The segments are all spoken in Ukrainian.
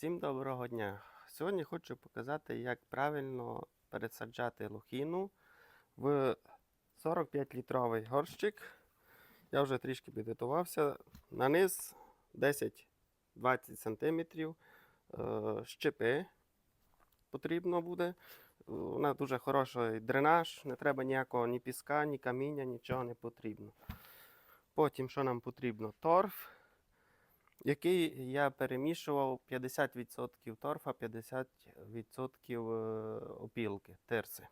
Всім доброго дня! Сьогодні хочу показати, як правильно пересаджати лохіну в 45-літровий горщик. Я вже трішки підготувався. На низ 10-20 см е, щепи потрібно буде. Вона дуже хороший дренаж, не треба ніякого ні піска, ні каміння, нічого не потрібно. Потім, що нам потрібно? Торф який я перемішував 50% торфа, 50% е, опілки, терси.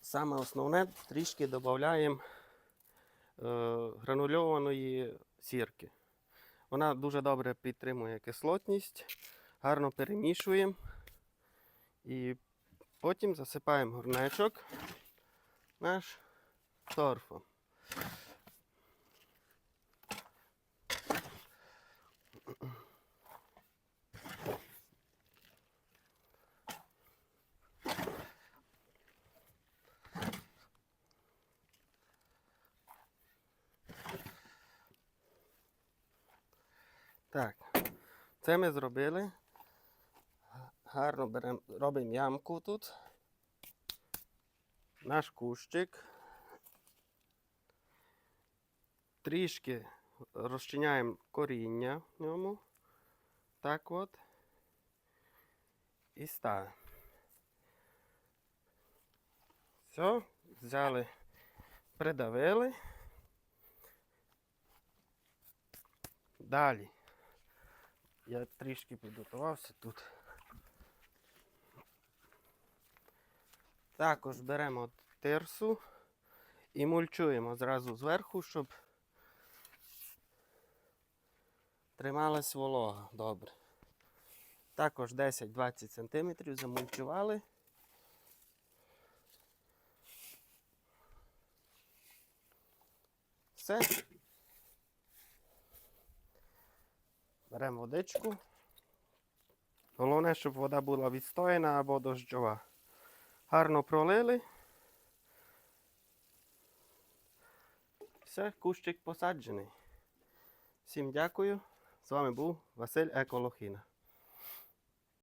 Саме основне трішки додаємо е, гранульованої сірки. Вона дуже добре підтримує кислотність, гарно перемішуємо і потім засипаємо горнечок наш торфом. Так, це ми зробили. Гарно беремо, робимо ямку тут. Наш кущик. Трішки розчиняємо коріння в ньому. Так от. І ставимо. Все, взяли, придавили. Далі. Я трішки підготувався тут. Також беремо тирсу і мульчуємо зразу зверху, щоб трималась волога добре. Також 10-20 см замульчували. Все. Беремо водичку. Головне, щоб вода була відстояна або дощова. Гарно пролили. Все, кущик посаджений. Всім дякую. З вами був Василь Еколохіна.